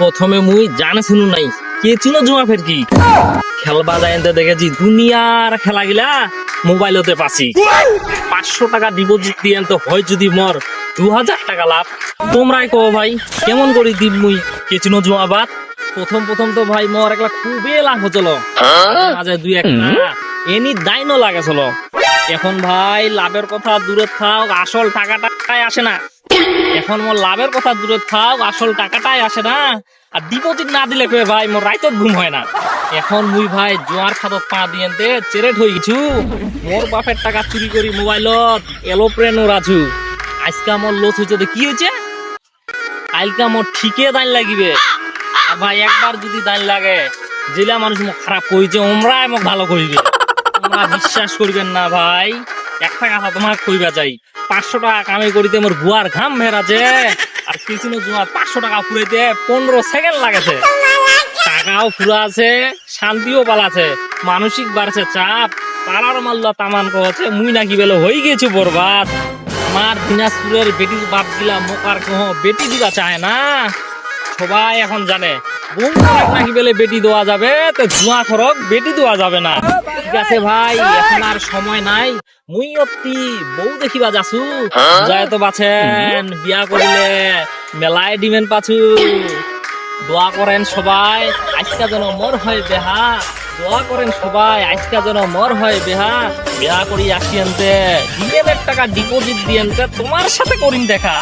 প্রথমে মুই জানে শুনু নাই। কে ছিল জুয়া ফের কি খেলবা যাইতে দেখেছি দুনিয়ার খেলা গিলা মোবাইলতে পাচ্ছি। পাঁচশো টাকা ডিপোজিট দিয়ে তো হয় যদি মর দু হাজার টাকা লাভ। তোমরাই কো ভাই কেমন করে দিব মুই? কেচিনো জুয়া বাদ? প্রথম প্রথম তো ভাই মোর একলা খুবই লাভ হচ্ছিল। মাঝে মাঝে দুই একটা। এনি দাইনও লাগেছিল এখন ভাই লাভের কথা দূরে থাক, আসল টাকাটাই আসে না। এখন মোর লাভের কথা দূরে থাক, আসল টাকাটাই আসে না। আর ডিপোজিট না দিলে কই ভাই, মোর রাইতত ঘুম হয় না। এখন মুই ভাই জোয়ার খাতত পা দিয়েতে চেরেট হয়ে গেছু। মোর বাপের টাকা চুরি করি মোবাইলত, এলোপ্রেন রাজু। আজকে মোর লস হয়েছে তো কি হয়েছে কালকে মোর ঠিকে দান লাগিবে। ভাই একবার যদি দান লাগে, জেলা মানুষ মোক খারাপ কইছে ওমরাই মোক ভালো করিবে তোমরা বিশ্বাস করবেন না ভাই। একটা কথা তোমার কইবা চাই পাঁচশো টাকা কামাই করিতে মোর বুয়ার ঘাম ভেরাছে আর কিছু জুয়া পাঁচশো টাকা ফুরাইতে পনেরো সেকেন্ড লাগেছে। টাকাও ফুরা আছে শান্তিও পালাছে, মানসিক বাড়ছে চাপ। পাড়ার মাল্লা তামান কছে মুই নাকি বেলে হয়ে গেছি বরবাদ। আমার দিনাজপুরের বেটির বাপ গিলা মোকার কহ বেটি দিবা চায় না। সবাই এখন জানে বেটি যাবে? তো বেটি যাবে না। ভাই, এখন আর সময় নাই। দেখিবা তো বাছেন, বিয়া করেন সবাই, আজকা যেন মর হয় বেহা। দোয়া করেন সবাই, আজকা যেন মর হয় বেহা। বেহা করি আসিয়েনতে দিলের টাকা ডিপোজিট দিয়েনতে তোমার সাথে করিম দেখা।